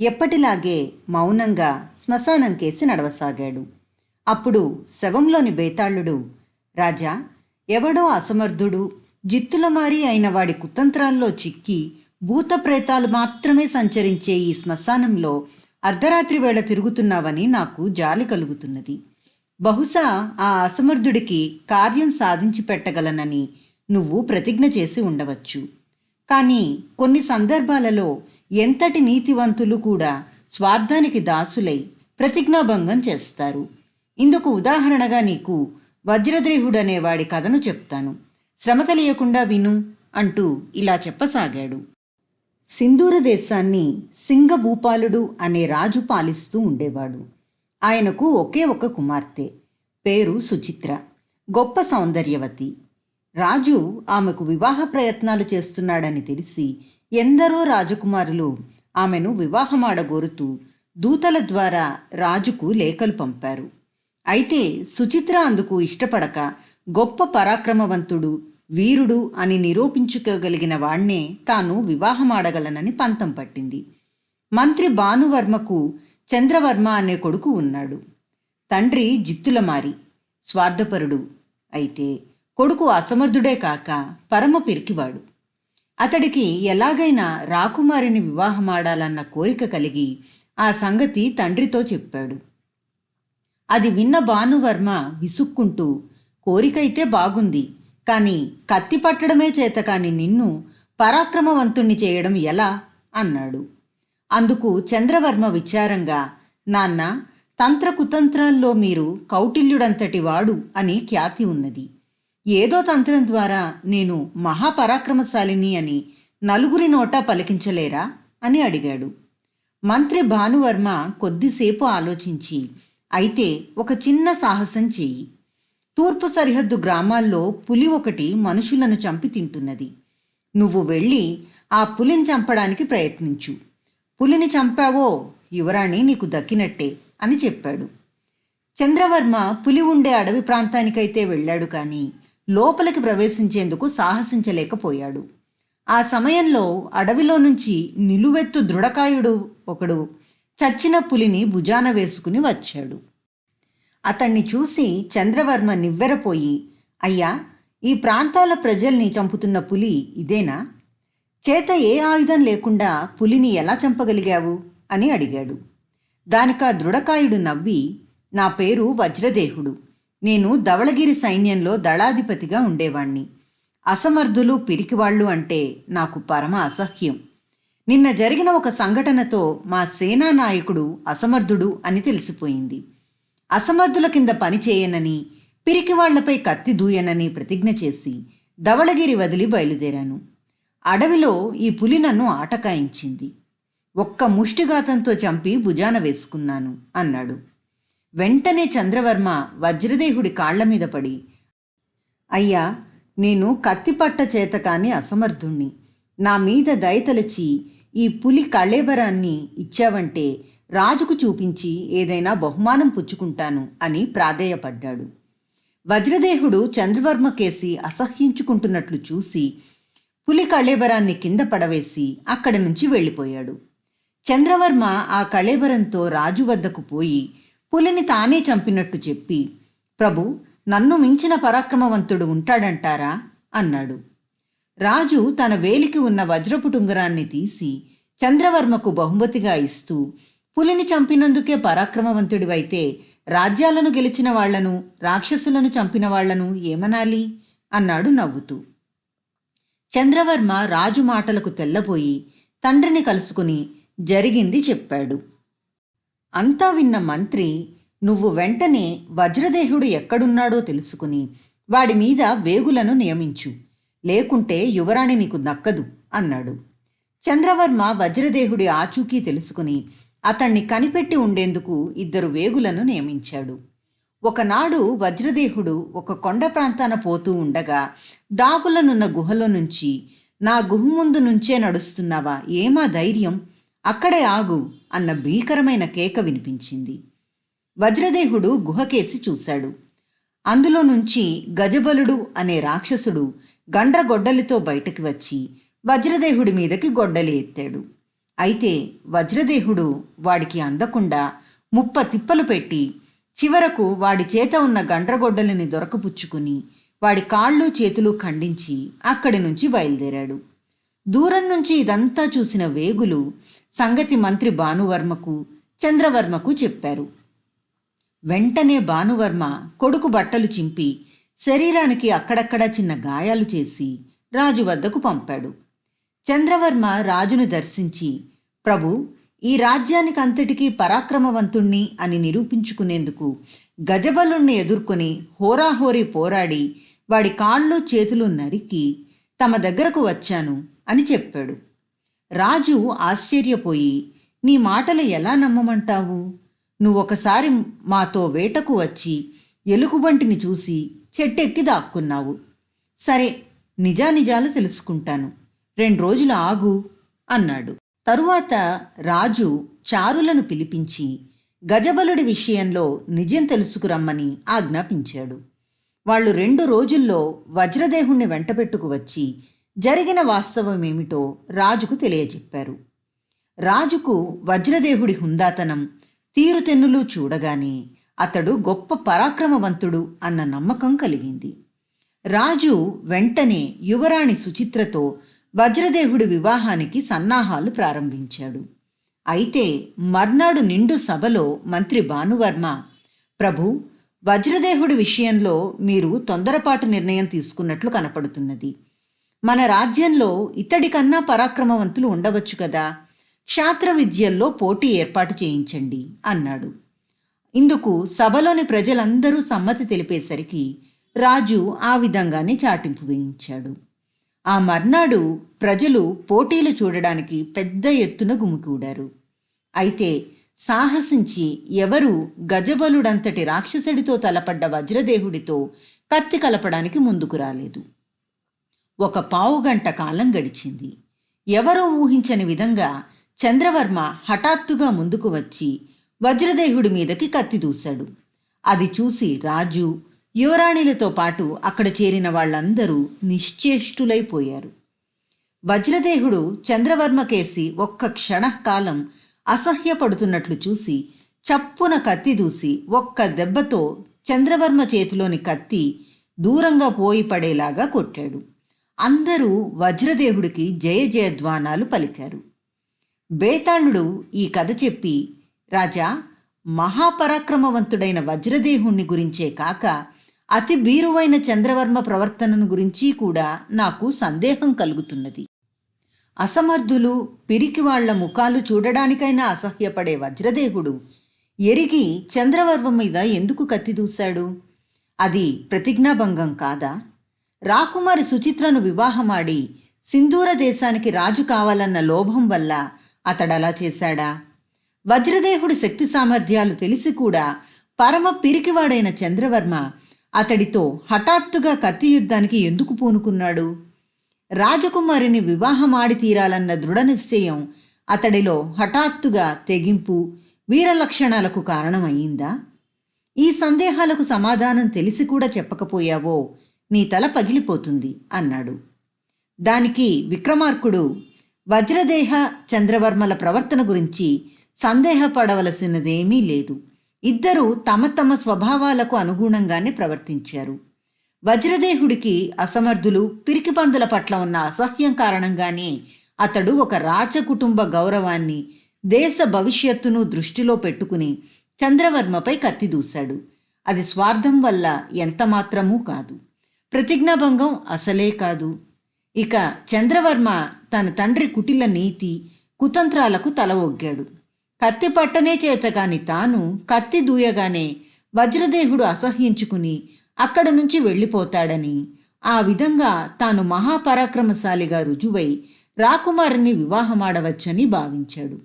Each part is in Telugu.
ఎప్పటిలాగే మౌనంగా శ్మశానం కేసి నడవసాగాడు. అప్పుడు శవంలోని బేతాళుడు రాజా ఎవడో అసమర్థుడు జిత్తులమారి అయిన వాడి కుతంత్రాల్లో చిక్కి భూత ప్రేతాలు మాత్రమే సంచరించే ఈ శ్మశానంలో అర్ధరాత్రి వేళ తిరుగుతున్నావని నాకు జాలి కలుగుతున్నది. బహుశా ఆ అసమర్థుడికి కార్యం సాధించి పెట్టగలనని నువ్వు ప్రతిజ్ఞ చేసి ఉండవచ్చు. కానీ కొన్ని సందర్భాలలో ఎంతటి నీతివంతులు కూడా స్వార్థానికి దాసులై ప్రతిజ్ఞాభంగం చేస్తారు. ఇందుకు ఉదాహరణగా నీకు వజ్రద్రేహుడనే వాడి కథను చెప్తాను. శ్రమ తెలియకుండా విను అంటూ ఇలా చెప్పసాగాడు. సింధూర దేశాన్ని సింగభూపాలుడు అనే రాజు పాలిస్తూ ఉండేవాడు. ఆయనకు ఒకే ఒక కుమార్తె పేరు సుచిత్ర. గొప్ప సౌందర్యవతి. రాజు ఆమెకు వివాహ ప్రయత్నాలు చేస్తున్నాడని తెలిసి ఎందరో రాజకుమారులు ఆమెను వివాహమాడగోరుతూ దూతల ద్వారా రాజుకు లేఖలు పంపారు. అయితే సుచిత్ర అందుకు ఇష్టపడక గొప్ప పరాక్రమవంతుడు వీరుడు అని నిరూపించుకోగలిగిన వాణ్ణే తాను వివాహమాడగలనని పంతం పట్టింది. మంత్రి భానువర్మకు చంద్రవర్మ అనే కొడుకు ఉన్నాడు. తండ్రి జిత్తులమారి స్వార్థపరుడు అయితే కొడుకు అసమర్థుడే కాక పరమ పిరికివాడు. అతడికి ఎలాగైనా రాకుమారిని వివాహమాడాలన్న కోరిక కలిగి ఆ సంగతి తండ్రితో చెప్పాడు. అది విన్న భానువర్మ విసుక్కుంటూ కోరికైతే బాగుంది కానీ కత్తి పట్టడమే చేత కాని నిన్ను పరాక్రమవంతుణ్ణి చేయడం ఎలా? అన్నాడు. అందుకు చంద్రవర్మ విచారంగా నాన్న తంత్ర కుతంత్రాల్లో మీరు కౌటిల్యుడంతటి వాడు అని ఖ్యాతి ఉన్నది. ఏదో తంత్రం ద్వారా నేను మహాపరాక్రమశాలిని అని నలుగురి నోటా పలికించలేరా? అని అడిగాడు. మంత్రి భానువర్మ కొద్దిసేపు ఆలోచించి అయితే ఒక చిన్న సాహసం చెయ్యి తూర్పు సరిహద్దు గ్రామాల్లో పులి ఒకటి మనుషులను చంపి తింటున్నది. నువ్వు వెళ్ళి ఆ పులిని చంపడానికి ప్రయత్నించు. పులిని చంపావో యువరాణి నీకు దక్కినట్టే అని చెప్పాడు. చంద్రవర్మ పులి ఉండే అడవి ప్రాంతానికైతే వెళ్ళాడు కానీ లోపలికి ప్రవేశించేందుకు సాహసించలేకపోయాడు. ఆ సమయంలో అడవిలో నుంచి నిలువెత్తు దృఢకాయుడు ఒకడు చచ్చిన పులిని భుజాన వేసుకుని వచ్చాడు. అతన్ని చూసి చంద్రవర్మ నివ్వెరపోయి అయ్యా ఈ ప్రాంతాల ప్రజల్ని చంపుతున్న పులి ఇదేనా? చేత ఏ ఆయుధం లేకుండా పులిని ఎలా చంపగలిగావు? అని అడిగాడు. దానికా దృఢకాయుడు నవ్వి నా పేరు వజ్రదేహుడు. నేను ధవళగిరి సైన్యంలో దళాధిపతిగా ఉండేవాణ్ణి. అసమర్థులు పిరికివాళ్ళు అంటే నాకు పరమ అసహ్యం. నిన్న జరిగిన ఒక సంఘటనతో మా సేనా నాయకుడు అసమర్థుడు అని తెలిసిపోయింది. అసమర్థుల కింద పని చేయనని పిరికివాళ్ళపై కత్తి దూయనని ప్రతిజ్ఞ చేసి ధవళగిరి వదిలి బయలుదేరాను. అడవిలో ఈ పులి నన్ను ఆటకాయించింది. ఒక్క ముష్టిఘాతంతో చంపి భుజాన వేసుకున్నాను అన్నాడు. వెంటనే చంద్రవర్మ వజ్రదేహుడి కాళ్ళ మీద పడి అయ్యా నేను కత్తిపట్ట చేత కాని అసమర్థుణ్ణి. నా మీద దయతలచి ఈ పులి కళేబరాన్ని ఇచ్చావంటే రాజుకు చూపించి ఏదైనా బహుమానం పుచ్చుకుంటాను అని ప్రాధేయపడ్డాడు. వజ్రదేహుడు చంద్రవర్మ కేసి అసహ్యించుకుంటున్నట్లు చూసి పులి కళేబరాన్ని కింద పడవేసి అక్కడి నుంచి వెళ్ళిపోయాడు. చంద్రవర్మ ఆ కళేబరంతో రాజు వద్దకు పోయి పులిని తానే చంపినట్టు చెప్పి ప్రభు నన్ను మించిన పరాక్రమవంతుడు ఉంటాడంటారా? అన్నాడు. రాజు తన వేలికి ఉన్న వజ్రపుటుంగరాన్ని తీసి చంద్రవర్మకు బహుమతిగా ఇస్తూ పులిని చంపినందుకే పరాక్రమవంతుడివైతే రాజ్యాలను గెలిచిన వాళ్ళను రాక్షసులను చంపిన వాళ్ళను ఏమనాలి? అన్నాడు నవ్వుతూ. చంద్రవర్మ రాజు మాటలకు తెల్లబోయి తండ్రిని కలుసుకుని జరిగింది చెప్పాడు. అంతా విన్న మంత్రి నువ్వు వెంటనే వజ్రదేహుడు ఎక్కడున్నాడో తెలుసుకుని వాడి మీద వేగులను నియమించు. లేకుంటే యువరాణి నీకు నక్కదు అన్నాడు. చంద్రవర్మ వజ్రదేహుడి ఆచూకీ తెలుసుకుని అతణ్ణి కనిపెట్టి ఉండేందుకు ఇద్దరు వేగులను నియమించాడు. ఒకనాడు వజ్రదేహుడు ఒక కొండ ప్రాంతాన పోతూ ఉండగా దాగులనున్న గుహలో నుంచి నా గుహ ముందు నుంచే నడుస్తున్నావా? ఏమా ధైర్యం? అక్కడే ఆగు అన్న భీకరమైన కేక వినిపించింది. వజ్రదేహుడు గుహకేసి చూశాడు. అందులో నుంచి గజబలుడు అనే రాక్షసుడు గండ్రగొడ్డలితో బయటకు వచ్చి వజ్రదేహుడి మీదకి గొడ్డలి ఎత్తాడు. అయితే వజ్రదేహుడు వాడికి అందకుండా ముప్ప తిప్పలు పెట్టి చివరకు వాడి చేత ఉన్న గండ్రగొడ్డలిని దొరకపుచ్చుకుని వాడి కాళ్ళు చేతులు ఖండించి అక్కడి నుంచి బయలుదేరాడు. దూరం నుంచి ఇదంతా చూసిన వేగులు సంగతి మంత్రి భానువర్మకు చంద్రవర్మకు చెప్పారు. వెంటనే భానువర్మ కొడుకు బట్టలు చింపి శరీరానికి అక్కడక్కడ చిన్న గాయాలు చేసి రాజు వద్దకు పంపాడు. చంద్రవర్మ రాజును దర్శించి ప్రభు ఈ రాజ్యానికి అంతటికీ పరాక్రమవంతుణ్ణి అని నిరూపించుకునేందుకు గజబలుణ్ణి ఎదుర్కొని హోరాహోరీ పోరాడి వాడి కాళ్ళు చేతులు నరికి తమ దగ్గరకు వచ్చాను అని చెప్పాడు. రాజు ఆశ్చర్యపోయి నీ మాటలు ఎలా నమ్మమంటావు? నువ్వొకసారి మాతో వేటకు వచ్చి ఎలుగుబంటిని చూసి చెట్టెక్కి దాక్కున్నావు. సరే నిజానిజాలు తెలుసుకుంటాను. రెండు రోజులు ఆగు అన్నాడు. తరువాత రాజు చారులను పిలిపించి గజబలుడి విషయంలో నిజం తెలుసుకురమ్మని ఆజ్ఞాపించాడు. వాళ్ళు రెండు రోజుల్లో వజ్రదేహుణ్ణి వెంటబెట్టుకు వచ్చి జరిగిన వాస్తవమేమిటో రాజుకు తెలియజెప్పారు. రాజుకు వజ్రదేహుడి హుందాతనం తీరుతెన్నులు చూడగానే అతడు గొప్ప పరాక్రమవంతుడు అన్న నమ్మకం కలిగింది. రాజు వెంటనే యువరాణి సుచిత్రతో వజ్రదేహుడి వివాహానికి సన్నాహాలు ప్రారంభించాడు. అయితే మర్నాడు నిండు సభలో మంత్రి భానువర్మ ప్రభు వజ్రదేహుడి విషయంలో మీరు తొందరపాటు నిర్ణయం తీసుకున్నట్లు కనపడుతున్నది. మన రాజ్యంలో ఇతడి కన్నా పరాక్రమవంతులు ఉండవచ్చు కదా. క్షాత్ర విద్యల్లో పోటీ ఏర్పాటు చేయించండి అన్నాడు. ఇందుకు సభలోని ప్రజలందరూ సమ్మతి తెలిపేసరికి రాజు ఆ విధంగానే చాటింపు వేయించాడు. ఆ మర్నాడు ప్రజలు పోటీలు చూడడానికి పెద్ద ఎత్తున గుమికూడారు అయితే సాహసించి ఎవరు గజబలుడంతటి రాక్షసుడితో తలపడ్డ వజ్రదేహుడితో కత్తి కలపడానికి ముందుకు రాలేదు. ఒక పావుగంట కాలం గడిచింది. ఎవరో ఊహించని విధంగా చంద్రవర్మ హఠాత్తుగా ముందుకు వచ్చి వజ్రదేహుడి మీదకి కత్తి దూశాడు. అది చూసి రాజు యువరాణిలతో పాటు అక్కడ చేరిన వాళ్ళందరూ నిశ్చేష్టులైపోయారు. వజ్రదేహుడు చంద్రవర్మ కేసి ఒక్క క్షణకాలం అసహ్యపడుతున్నట్లు చూసి చప్పున కత్తి దూసి ఒక్క దెబ్బతో చంద్రవర్మ చేతిలోని కత్తి దూరంగా పోయి పడేలాగా కొట్టాడు. అందరూ వజ్రదేహుడికి జయ జయధ్వానాలు పలికారు. బేతాళుడు ఈ కథ చెప్పి రాజా మహాపరాక్రమవంతుడైన వజ్రదేహుణ్ణి గురించే కాక అతి బీరువైన చంద్రవర్మ ప్రవర్తనను గురించి కూడా నాకు సందేహం కలుగుతున్నది. అసమర్థులు పిరికి వాళ్ళ ముఖాలు చూడడానికైనా అసహ్యపడే వజ్రదేహుడు ఎరిగి చంద్రవర్మ మీద ఎందుకు కత్తి దూశాడు? అది ప్రతిజ్ఞాభంగం కాదా? రాకుమారి సుచిత్రను వివాహమాడి సింధూర దేశానికి రాజు కావాలన్న లోభం వల్ల అతడలా చేశాడా? వజ్రదేహుడి శక్తి సామర్థ్యాలు తెలిసి కూడా పరమ పిరికివాడైన చంద్రవర్మ అతడితో హఠాత్తుగా కత్తి యుద్ధానికి ఎందుకు పూనుకున్నాడు? రాజకుమారిని వివాహమాడి తీరాలన్న దృఢ నిశ్చయం అతడిలో హఠాత్తుగా తెగింపు వీరలక్షణాలకు కారణమయ్యిందా ఈ సందేహాలకు సమాధానం తెలిసి కూడా చెప్పకపోయావో నీ తల పగిలిపోతుంది అన్నాడు. దానికి విక్రమార్కుడు వజ్రదేహ చంద్రవర్మల ప్రవర్తన గురించి సందేహపడవలసినదేమీ లేదు. ఇద్దరూ తమ తమ స్వభావాలకు అనుగుణంగానే ప్రవర్తించారు. వజ్రదేహుడికి అసమర్థులు పిరికిపందుల పట్ల ఉన్న అసహ్యం కారణంగానే అతడు ఒక రాజకుటుంబ గౌరవాన్ని దేశ భవిష్యత్తును దృష్టిలో పెట్టుకుని చంద్రవర్మపై కత్తిదూశాడు. అది స్వార్థం వల్ల ఎంత మాత్రమూ కాదు. ప్రతిజ్ఞాభంగం అసలే కాదు. ఇక చంద్రవర్మ తన తండ్రి కుటిల నీతి కుతంత్రాలకు తల ఒగ్గాడు. కత్తి పట్టనే చేతగాని తాను కత్తి దూయగానే వజ్రదేహుడు అసహ్యించుకుని అక్కడి నుంచి వెళ్ళిపోతాడని ఆ విధంగా తాను మహాపరాక్రమశాలిగా రుజువై రాకుమారిని వివాహమాడవచ్చని భావించాడు.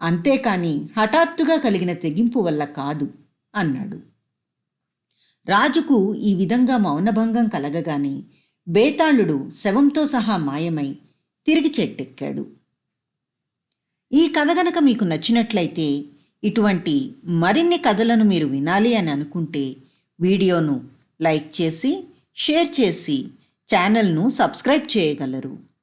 అంతేకాని హఠాత్తుగా కలిగిన తెగింపు వల్ల కాదు అన్నాడు. రాజుకు ఈ విధంగా మౌనభంగం కలగగానే బేతాళుడు శవంతో సహా మాయమై తిరిగి చెట్టెక్కాడు. ఈ కథ గనక మీకు నచ్చినట్లయితే ఇటువంటి మరిన్ని కథలను మీరు వినాలి అని అనుకుంటే వీడియోను లైక్ చేసి షేర్ చేసి ఛానల్ను సబ్స్క్రైబ్ చేయగలరు.